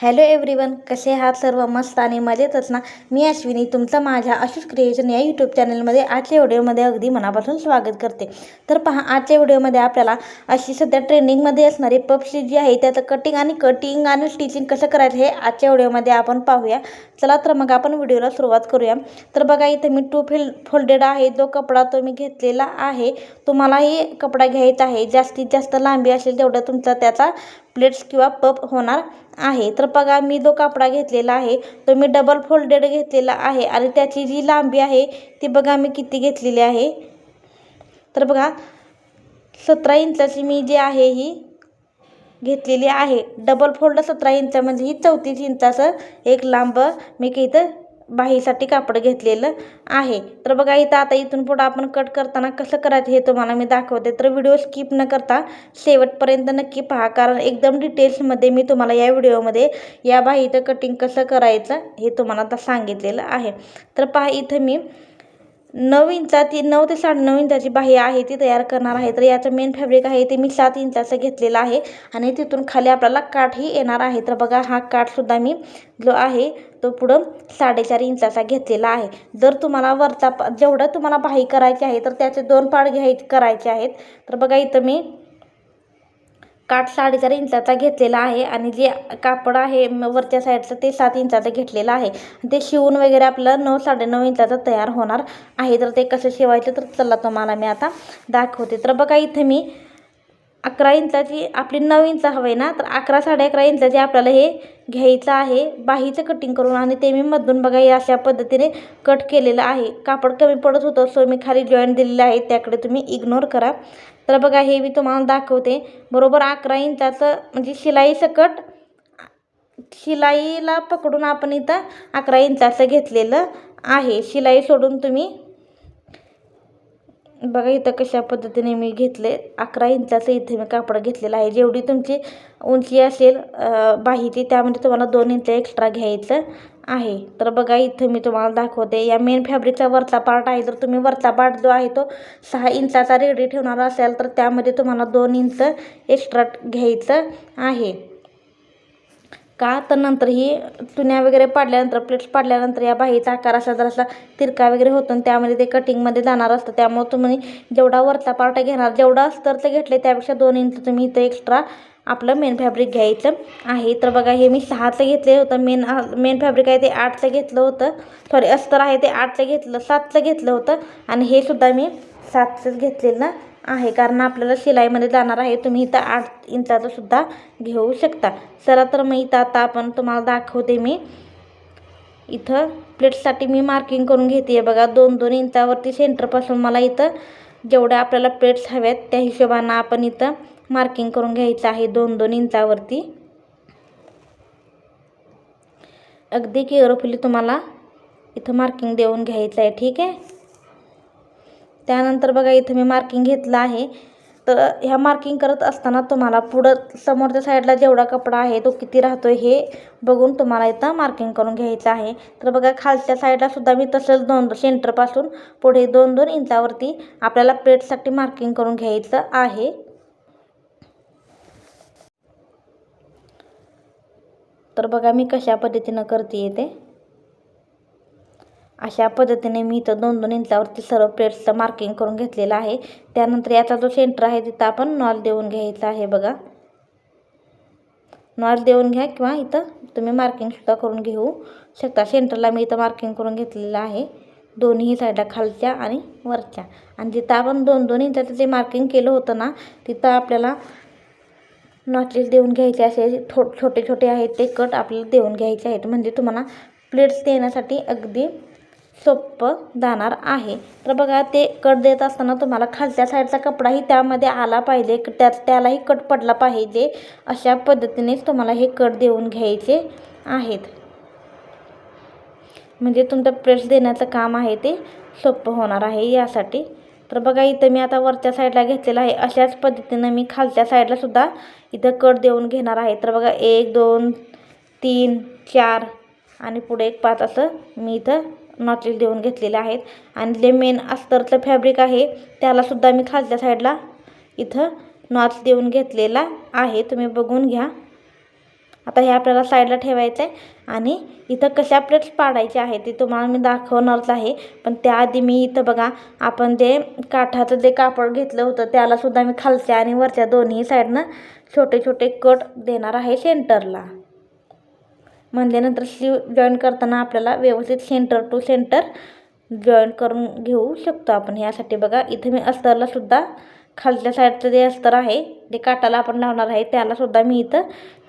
Hello everyone कसे आहात सर्व? मस्त आणि मजेतच ना? मी अश्विनी तुमचं माझ्या अशुष क्रिएशन या यूट्यूब चॅनलमध्ये आजच्या व्हिडिओमध्ये अगदी मनापासून स्वागत करते. तर पहा आजच्या व्हिडिओमध्ये आपल्याला अशी सध्या ट्रेंडिंगमध्ये असणारी पपशी जी आहे त्याचं कटिंग आणि कटिंग आणि स्टिचिंग कसं करायचं हे आजच्या व्हिडिओमध्ये आपण पाहूया. चला तर मग आपण व्हिडिओला सुरुवात करूया. तर बघा इथे मी टू फिल फोल्डेड आहे जो कपडा तो मी घेतलेला आहे तुम्हालाही कपडा घ्यायचा आहे. जास्तीत जास्त लांबी असेल तेवढं तुमचा त्याचा प्लेट्स किंवा पप होणार आहे. तर बघा मी जो कापडा घेतलेला आहे तो मी डबल फोल्डेड घेतलेला आहे आणि त्याची जी लांबी आहे ती बघा मी किती घेतलेली आहे. तर बघा सतरा इंचाची मी जी आहे ही घेतलेली आहे. डबल फोल्ड सतरा इंचा म्हणजे ही चौतीस इंचाचं एक लांब मी किती इथं बाहीसाठी कापड घेतलेलं आहे. तर बघा इथं आता इथून पुढं आपण कट करताना कसं करायचं हे तुम्हाला मी दाखवते. तर व्हिडिओ स्किप न करता शेवटपर्यंत नक्की पहा कारण एकदम डिटेल्समध्ये मी तुम्हाला या व्हिडिओमध्ये या बाहीचं कटिंग कसं करायचं हे तुम्हाला आता सांगितलेलं आहे. तर पहा इथं मी नऊ इंचाची नऊ ते साडेनऊ इंचाची बाही आहे ती तयार करणार आहे. तर याचं मेन फॅब्रिक आहे ते मी सात इंचाचं घेतलेलं आहे. आणि तिथून खाली आपल्याला काठही येणार आहे. तर बघा हा काठसुद्धा मी जो आहे तो पुढं साडेचार इंचाचा घेतलेला आहे. जर तुम्हाला वरचा पा जेवढं तुम्हाला बाही करायची आहे तर त्याचे दोन पाड घ्याय करायचे आहेत. तर बघा इथं मी काठ साडेचार इंचाचा घेतलेला आहे आणि जे कापड आहे वरच्या साईडचं ते सात इंचाचं घेतलेलं आहे. ते शिवून वगैरे आपलं नऊ साडेनऊ इंचाचं तयार होणार आहे. तर ते कसं शिवायचं तर चला तुम्हाला मी आता दाखवते. तर बघा इथं मी अकरा इंचाची आपली नऊ इंच हवं ना? तर अकरा साडे अकरा इंचाची आपल्याला हे घ्यायचं आहे. बाहीचं कटिंग करून आणि ते मी मधून बघा या अशा पद्धतीने कट केलेलं आहे. कापड कमी पडत होतं सो मी खाली जॉईंट दिलेलं आहे. त्याकडे तुम्ही इग्नोर करा. तर बघा हे मी तुम्हाला दाखवते. बरोबर अकरा इंचाचं म्हणजे शिलाई सकट शिलाईला पकडून आपण इथं अकरा इंचाचं घेतलेलं आहे. शिलाई सोडून तुम्ही बघा इथं कशा पद्धतीने मी घेतले. अकरा इंचाचं इथे मी कापड घेतलेलं आहे. जेवढी तुमची उंची असेल बाहीची त्यामध्ये तुम्हाला दोन इंच एक्स्ट्रा घ्यायचं आहे. तर बघा इथं मी तुम्हाला दाखवते. या मेन फॅब्रिकचा वरचा पार्ट आहे. तर तुम्ही वरचा पार्ट जो आहे तो सहा इंचाचा रेडी ठेवणार असाल तर त्यामध्ये तुम्हाला दोन इंच एक्स्ट्रा घ्यायचं आहे. का? तर नंतर ही चुन्या वगैरे पाडल्यानंतर प्लेट्स पाडल्यानंतर या बाहीचा आकार असा जरासा तिरका वगैरे होतो आणि त्यामध्ये ते कटिंगमध्ये जाणार असतं. त्यामुळे तुम्ही जेवढा वरचा पार्ट घेणार जेवढा अस्तरचं घेतले त्यापेक्षा दोन इंच तुम्ही इथं एक्स्ट्रा आपलं मेन फॅब्रिक घ्यायचं आहे. तर बघा हे मी सहाचं घेतलं होतं. मेन मेन फॅब्रिक आहे ते आठचं घेतलं होतं. सॉरी अस्तर आहे ते आठचं घेतलं सातचं घेतलं होतं. आणि हे सुद्धा मी सातचंच घेतलेलं आहे. कारण आपल्याला शिलाईमध्ये जाणार आहे. तुम्ही इथं आठ इंचाचं सुद्धा घेऊ शकता. चला तर मग इथं आता आपण तुम्हाला दाखवते मी. इथं प्लेट्ससाठी मी मार्किंग करून घेते आहे बघा. दोन दोन इंचावरती सेंटरपासून मला इथं जेवढ्या आपल्याला प्लेट्स हव्यात त्या हिशोबानं आपण इथं मार्किंग करून घ्यायचं आहे. दोन दोन इंचावरती. अगदी केअरफुली तुम्हाला इथं मार्किंग देऊन घ्यायचं आहे. ठीक आहे? त्यानंतर बघा इथं मी मार्किंग घेतलं आहे. तर ह्या मार्किंग करत असताना तुम्हाला पुढं समोरच्या साईडला जेवढा कपडा आहे तो किती राहतो हे बघून तुम्हाला इथं मार्किंग करून घ्यायचं आहे. तर बघा खालच्या साईडला सुद्धा मी तसंच दोन सेंटरपासून पुढे दोन दोन इंचावरती आपल्याला प्लेटसाठी मार्किंग करून घ्यायचं आहे. तर बघा मी कशा पद्धतीनं करते ते. अशा पद्धतीने मी इथं दोन दोन इंचावरती सर्व प्लेट्सचं मार्किंग करून घेतलेलं आहे. त्यानंतर याचा जो सेंटर आहे तिथं आपण नॉल देऊन घ्यायचा आहे बघा. नॉल देऊन घ्या किंवा इथं तुम्ही मार्किंगसुद्धा करून घेऊ शकता. सेंटरला मी इथं मार्किंग करून घेतलेलं आहे. दोन्ही साईडला खालच्या आणि वरच्या. आणि जिथं आपण दोन दोन इंचाचं जे मार्किंग केलं होतं ना तिथं आपल्याला नॉचेस देऊन घ्यायचे असे थो छोटे छोटे आहेत. ते कट आपल्याला देऊन घ्यायचे आहेत. म्हणजे तुम्हाला प्लेट्स देण्यासाठी अगदी सोपं जाणार आहे. तर बघा ते कट देत असताना तुम्हाला खालच्या साईडचा कपडाही त्यामध्ये आला पाहिजे. त्या त्यालाही कट पडला पाहिजे. अशा पद्धतीनेच तुम्हाला हे कट देऊन घ्यायचे आहेत. म्हणजे तुमचं प्रेस देण्याचं काम आहे ते सोपं होणार आहे यासाठी. तर बघा इथं मी आता वरच्या साईडला घेतलेलं आहे. अशाच पद्धतीनं मी खालच्या साईडलासुद्धा इथं कट देऊन घेणार आहे. तर बघा एक दोन तीन चार आणि पुढे एक पाच असं मी इथं नॉचेस देऊन घेतलेले आहेत. आणि जे मेन अस्तरचं फॅब्रिक आहे त्यालासुद्धा मी खालच्या साईडला इथं नॉच देऊन घेतलेला आहे. तुम्ही बघून घ्या. आता हे आपल्याला साईडला ठेवायचं आहे आणि इथं कशा प्लेट्स पाडायचे आहे ते तुम्हाला मी दाखवणारच आहे. पण त्याआधी मी इथं बघा आपण जे काठाचं जे कापड घेतलं होतं त्यालासुद्धा मी खालच्या आणि वरच्या दोन्ही साईडनं छोटे छोटे कट देणार आहे सेंटरला म्हणल्यानंतर स्लीव जॉईन करताना आपल्याला व्यवस्थित सेंटर टू सेंटर जॉईन करून घेऊ शकतो आपण. यासाठी बघा इथं मी अस्तरलासुद्धा खालच्या साईडचं जे अस्तर आहे जे काटाला आपण लावणार आहे त्यालासुद्धा मी इथं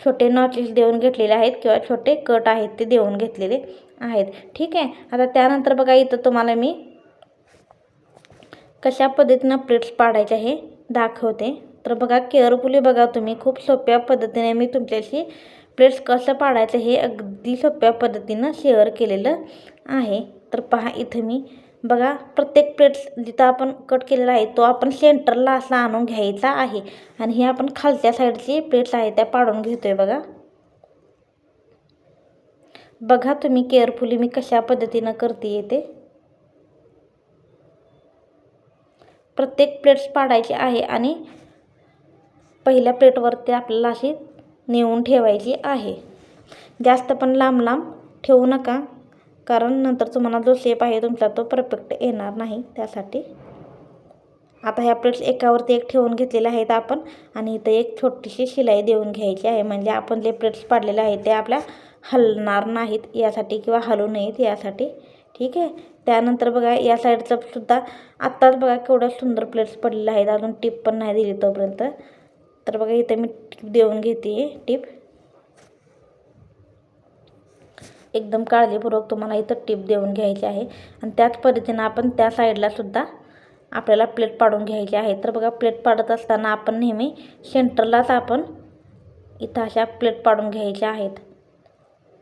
छोटे नॉचेस देऊन घेतलेले आहेत किंवा छोटे कट आहेत ते देऊन घेतलेले आहेत. ठीक आहे? आता त्यानंतर बघा इथं तुम्हाला मी कशा पद्धतीनं प्लेट्स पाडायचे हे दाखवते. तर बघा केअरफुली बघा तुम्ही. खूप सोप्या पद्धतीने मी तुमच्याशी प्लेट्स कसं पाडायचं हे अगदी सोप्या पद्धतीनं शेअर केलेलं आहे. तर पहा इथं मी बघा प्रत्येक प्लेट्स जिथं आपण कट केलेला आहे तो आपण सेंटरला असा आणून घ्यायचा आहे. आणि हे आपण खालच्या साईडची प्लेट्स आहे त्या पाडून घेतो आहे बघा. बघा तुम्ही केअरफुली मी कशा पद्धतीनं करते येते प्रत्येक प्लेट्स पाडायची आहे आणि पहिल्या प्लेटवरती आपल्याला अशी नेऊन ठेवायची आहे. जास्त पण लांब लांब ठेवू नका कारण नंतर तुम्हाला जो शेप आहे तुमचा तो परफेक्ट येणार नाही त्यासाठी. आता ह्या प्लेट्स एकावरती एक ठेवून घेतलेल्या आहेत आपण आणि इथं एक छोटीशी शिलाई देऊन घ्यायची आहे. म्हणजे आपण जे प्लेट्स पाडलेले आहेत ते आपल्या हलणार नाहीत यासाठी किंवा हलू नयेत यासाठी. ठीक आहे? त्यानंतर बघा या साईडचं सुद्धा आत्ताच बघा केवढं सुंदर प्लेट्स पडलेले आहेत. अजून टिप पण नाही दिली तोपर्यंत. तर बघा इथे मी टीप देऊन घेते. टिप. एकदम काळजीपूर्वक तुम्हाला इथं टिप देऊन घ्यायची आहे. आणि त्याच पद्धतीनं आपण त्या साईडला सुद्धा आपल्याला प्लेट पाडून घ्यायची आहे. तर बघा प्लेट पाडत असताना आपण नेहमी सेंटरलाच आपण इथं अशा प्लेट पाडून घ्यायच्या आहेत.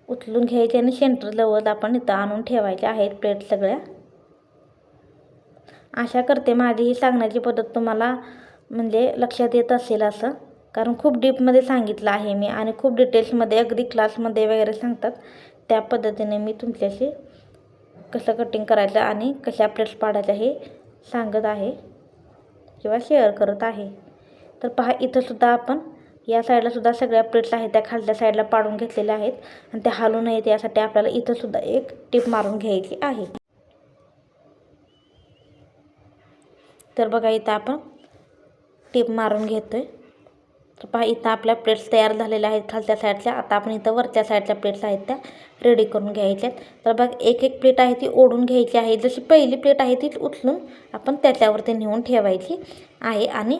उचलून घ्यायचे आणि सेंटरजवळ आपण इथं आणून ठेवायच्या आहेत प्लेट सगळ्या. आशा करते माझी ही सांगण्याची पद्धत तुम्हाला म्हणजे लक्षात येत असेल असं. कारण खूप डीपमध्ये सांगितलं आहे मी आणि खूप डिटेल्समध्ये अगदी क्लासमध्ये वगैरे सांगतात. त्या पद्धतीने मी तुमच्याशी कसं कटिंग करायचं आणि कशा प्लेट्स पाडायच्या हे सांगत आहे किंवा शेअर करत आहे. तर पहा इथंसुद्धा आपण या साईडलासुद्धा सगळ्या प्लेट्स आहेत त्या खालच्या साईडला पाडून घेतलेल्या आहेत आणि त्या हालू नयेत यासाठी आपल्याला इथंसुद्धा एक टिप मारून घ्यायची आहे. तर बघा इथं आपण टीप मारून घेतो आहे तर पहा इथं आपल्या प्लेट्स तयार झालेल्या आहेत खालच्या साईडच्या आता आपण इथं वरच्या साईडच्या प्लेट्स आहेत त्या रेडी करून घ्यायच्या आहेत तर बघ एक एक प्लेट आहे ती ओढून घ्यायची आहे. जशी पहिली प्लेट आहे तीच उचलून आपण त्याच्यावरती नेऊन ठेवायची आहे आणि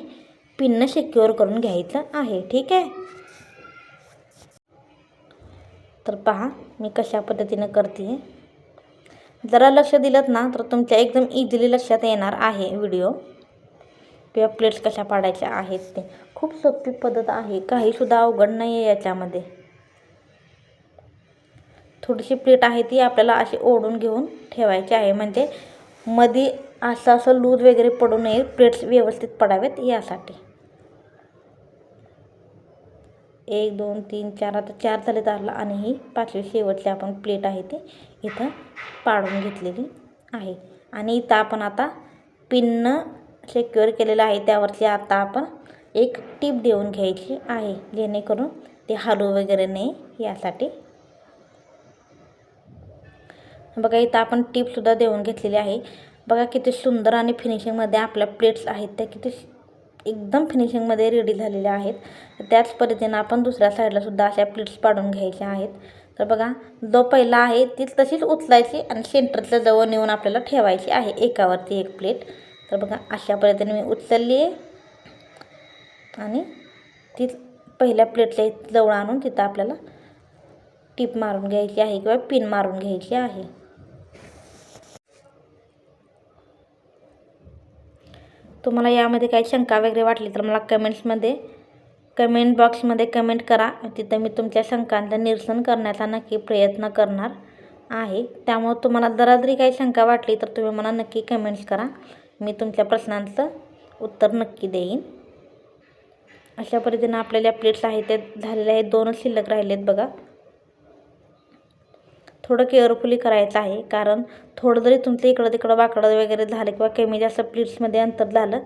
पिननं सिक्युअर करून घ्यायचं आहे. ठीक आहे? तर पहा मी कशा पद्धतीनं करते जरा लक्ष दिलं ना तर तुमच्या एकदम इझिली लक्षात येणार आहे व्हिडिओ किंवा प्लेट्स कशा पाडायच्या आहेत ते. खूप सोपी पद्धत आहे. काहीसुद्धा अवघड नाही आहे याच्यामध्ये. थोडीशी प्लेट आहे ती आपल्याला अशी ओढून घेऊन ठेवायची आहे. म्हणजे मध्ये असं असं लूज वगैरे पडू नये प्लेट्स व्यवस्थित पडावेत यासाठी. एक दोन तीन चार आता चार झाले तारला आणि ही पाचवी शेवटची आपण प्लेट आहे ती इथं पाडून घेतलेली आहे. आणि इथं आपण आता पिन्न सेक्युअर केलेलं आहे त्यावरती आता आपण एक टीप देऊन घ्यायची आहे. जेणेकरून ते हलू वगैरे नाही यासाठी. बघा इथं आपण टीपसुद्धा देऊन घेतलेली आहे. बघा किती सुंदर आणि फिनिशिंगमध्ये आपल्या प्लेट्स आहेत. त्या किती एकदम फिनिशिंगमध्ये रेडी झालेल्या आहेत. त्याच पद्धतीनं आपण दुसऱ्या साईडलासुद्धा अशा प्लेट्स पाडून घ्यायच्या आहेत. तर बघा जो पहिला आहे ती तशीच उचलायची आणि सेंटरच्या जवळ नेऊन आपल्याला ठेवायची आहे. एकावरती एक प्लेट तर बघा अशा पद्धतीने मी उचलली. आहे आणि ती पहिल्या प्लेटच्या जवळ आणून तिथं आपल्याला टीप मारून घ्यायची आहे किंवा पिन मारून घ्यायची आहे. तुम्हाला यामध्ये काही शंका वगैरे वाटली तर मला कमेंट्समध्ये कमेंट बॉक्समध्ये कमेंट करा. तिथं मी तुमच्या शंकांचं निरसन करण्याचा नक्की प्रयत्न करणार आहे. त्यामुळं तुम्हाला जरा जरी काही शंका वाटली तर तुम्ही मला नक्की कमेंट्स करा. मी तुमच्या प्रश्नांचं उत्तर नक्की देईन. अशा पद्धतीनं आपल्याला प्लेट्स आहेत ते झालेले आहेत दोनच शिल्लक राहिले आहेत बघा. थोडं केअरफुली करायचं आहे कारण थोडं जरी तुमचं इकडं तिकडं वाकडं वगैरे झालं किंवा कमी जास्त प्लेट्समध्ये अंतर झालं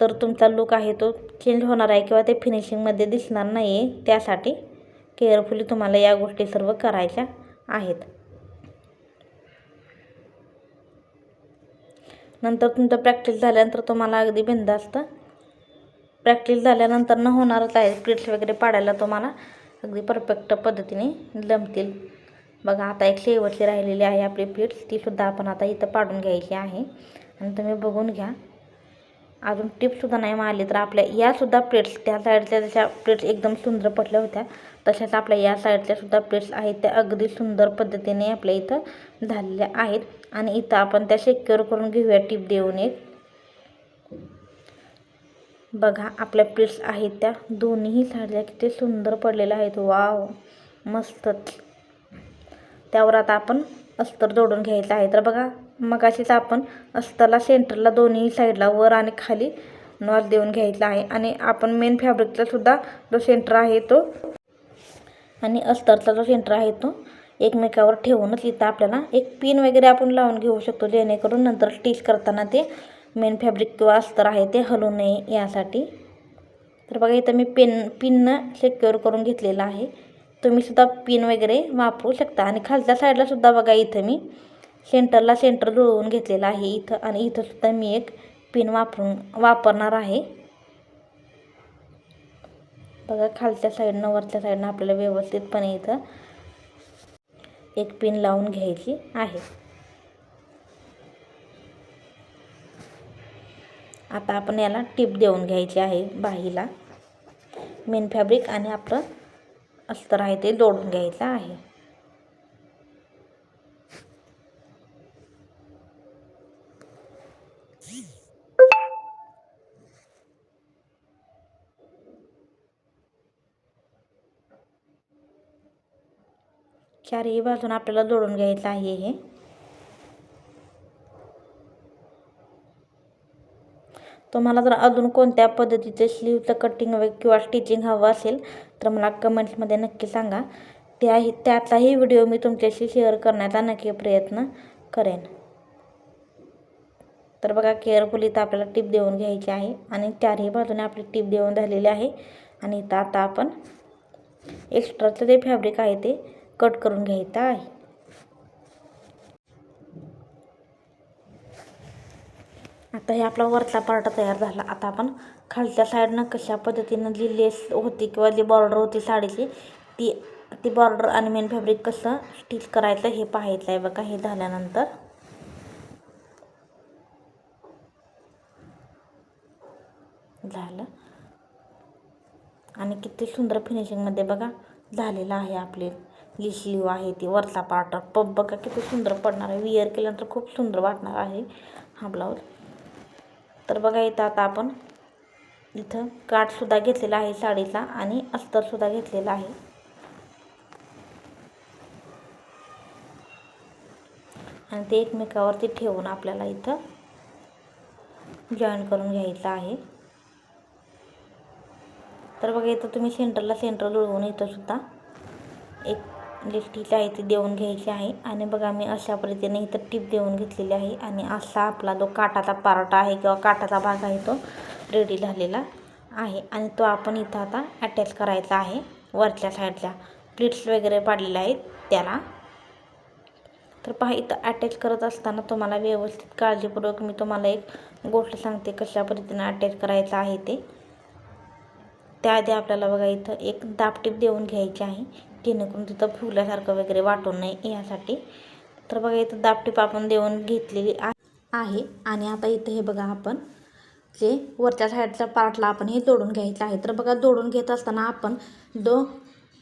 तर तुमचा लुक आहे तो चेंज होणार आहे किंवा ते फिनिशिंगमध्ये दिसणार नाही आहे त्यासाठी केअरफुली तुम्हाला या गोष्टी सर्व करायच्या आहेत. नंतर तुमचं प्रॅक्टिस झाल्यानंतर तुम्हाला अगदी बिंदास्त प्रॅक्टिस झाल्यानंतर न होणारच आहे. प्लेट्स वगैरे पाडायला तुम्हाला अगदी परफेक्ट पद्धतीने जमतील. बघा आता एक शेवटची राहिलेली आहे आपली पीठ तीसुद्धा आपण आता इथं पाडून घ्यायची आहे. आणि तुम्ही बघून घ्या. अजून टिपसुद्धा नाही मारली तर आपल्या यासुद्धा प्लेट्स त्या साईडच्या जशा प्लेट्स एकदम सुंदर पडल्या होत्या. तशाच आपल्या या साईडच्या सुद्धा प्लेट्स आहेत त्या अगदी सुंदर पद्धतीने आपल्या इथं झालेल्या आहेत. आणि इथं आपण त्या शेक्युअर करून घेऊया टिप देऊन एक. बघा आपल्या प्लेट्स आहेत त्या दोन्हीही साईडला किती सुंदर पडलेल्या आहेत. वाव मस्तच. त्यावर आता आपण अस्तर जोडून घ्यायचं आहे. तर बघा मगाशीच आपण अस्तरला सेंटरला दोन्ही साईडला वर आणि खाली नॉच देऊन घ्यायचा आहे. आणि आपण मेन फॅब्रिकचा सुद्धा जो सेंटर आहे तो आणि अस्तरचा जो सेंटर आहे तो एकमेकावर ठेवूनच इथं आपल्याला एक पिन वगैरे आपण लावून घेऊ शकतो जेणेकरून नंतर स्टिच करताना ते मेन फॅब्रिक किंवा अस्तर आहे ते हलू नये यासाठी. तर बघा इथं मी पेन पिननं सेक्युअर करून घेतलेलं आहे. तुम्हीसुद्धा पिन वगैरे वापरू शकता. आणि खालच्या साईडलासुद्धा बघा इथं मी सेंटरला सेंटर जुळवून घेतलेलं आहे इथं आणि इथं सुद्धा मी एक पिन वापरून वापरणार आहे. बघा खालच्या साईडनं वरच्या साईडनं आपल्याला व्यवस्थितपणे इथं एक पिन लावून घ्यायची आहे. आता आपण याला टिप देऊन घ्यायची आहे बाहीला. मेन फॅब्रिक आणि आपलं अस्तर आहे ते जोडून घ्यायचं आहे. चारही बाजून आपल्याला जोडून घ्यायचं आहे हे. तुम्हाला जर अजून कोणत्या पद्धतीचं स्लीवचं कटिंग वगैरे किंवा स्टिचिंग हवं असेल तर मला कमेंट्समध्ये नक्की सांगा. त्याही त्याचाही व्हिडिओ मी तुमच्याशी शेअर करण्याचा नक्की प्रयत्न करेन. तर बघा केअरफुल इथं आपल्याला टीप देऊन घ्यायची आहे आणि चारही बाजूने आपली टीप देऊन झालेली आहे. आणि इथं आता आपण एक्स्ट्राचं जे फॅब्रिक आहे ते कट करून घ्यायचं आहे. आता हे आपला वरचा पार्ट तयार झाला. आता आपण खालच्या साईडनं कशा पद्धतीनं जी लेस होती किंवा जी बॉर्डर होती साडीची ती ती बॉर्डर आणि मेन फॅब्रिक कसं स्टिच करायचं हे पाहायचं आहे बघा. हे झाल्यानंतर झालं. आणि किती सुंदर फिनिशिंगमध्ये बघा झालेलं आहे आपले. जी आहे ती वरचा पार्ट पब बघा किती सुंदर पडणार आहे. विअर केल्यानंतर खूप सुंदर वाटणार आहे हा ब्लाऊज तर बघा इथं आता आपण इथं काठसुद्धा घेतलेला आहे साडीचा आणि अस्तरसुद्धा घेतलेला आहे. आणि ते एकमेकावरती ठेवून आपल्याला इथं जॉईन करून घ्यायचं आहे. तर बघा इथं तुम्ही सेंटरला सेंटर जुळवून इथंसुद्धा एक लिस्टीची आहे ती देऊन घ्यायची आहे. आणि बघा मी अशा पद्धतीने इथं टिप देऊन घेतलेली आहे. आणि असा आपला जो काठाचा पार्ट आहे किंवा काठाचा भाग आहे तो रेडी झालेला आहे. आणि तो आपण इथं आता अटॅच करायचा आहे वरच्या साईडला प्लेट्स वगैरे पाडलेल्या आहेत त्याला. तर पहा इथं अटॅच करत असताना तुम्हाला व्यवस्थित काळजीपूर्वक मी तुम्हाला एक गोष्ट सांगते कशा पद्धतीनं अटॅच करायचं आहे ते. त्याआधी आपल्याला बघा इथं एक दापटीप देऊन घ्यायची आहे. जेणेकरून तिथं फुगल्यासारखं वगैरे वाटू नये यासाठी. तर बघा इथं दापटीप आपण देऊन घेतलेली आहे. आणि आता इथं हे बघा आपण जे वरच्या साईडच्या पार्टला आपण हे जोडून घ्यायचं आहे. तर बघा जोडून घेत असताना आपण जो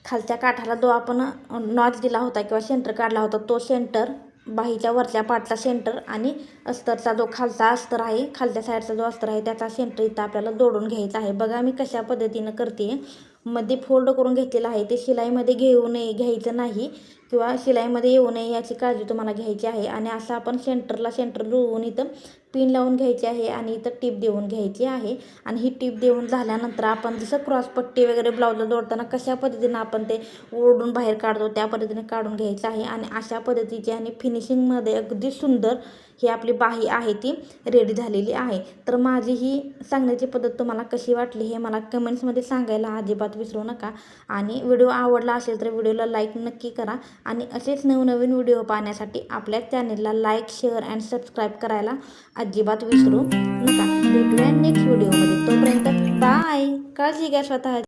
खालच्या काठाला जो आपण नॉच दिला होता किंवा सेंटर काढला होता तो सेंटर बाहीच्या वरच्या पार्टचा सेंटर आणि अस्तरचा जो खालचा अस्तर आहे खालच्या साईडचा जो अस्तर आहे त्याचा सेंटर इथं आपल्याला जोडून घ्यायचा आहे. बघा मी कशा पद्धतीनं करते मध्ये फोल्ड करून घेतलेलं आहे. ते शिलाईमध्ये घेऊ नये घ्यायचं नाही. किंवा शिलाईमध्ये येऊ नये याची काळजी तुम्हाला घ्यायची आहे. आणि असं आपण सेंटरला सेंटर जुळवून इथं पिन लावून घ्यायची आहे आणि इथं टीप देऊन घ्यायची आहे. आणि ही टीप देऊन झाल्यानंतर आपण जसं क्रॉसपट्टी वगैरे ब्लाऊजला जोडताना कशा पद्धतीनं आपण ते ओढून बाहेर काढतो त्या पद्धतीने काढून घ्यायचं आहे. आणि अशा पद्धतीची आणि फिनिशिंगमध्ये अगदी सुंदर ही आपली बाही आहे ती रेडी झालेली आहे. तर माझी ही सांगण्याची पद्धत तुम्हाला कशी वाटली हे मला कमेंट्समध्ये सांगायला अजिबात विसरू नका. आणि व्हिडिओ आवडला असेल तर व्हिडिओला लाईक नक्की करा. आणि असेच नवनवीन व्हिडिओ पाहण्यासाठी आपल्या चॅनेलला लाईक शेअर अँड सबस्क्राईब करायला अजिबात विसरू नका. भेटूया नेक्स्ट व्हिडिओमध्ये तोपर्यंत बाय. काळजी घ्या स्वतः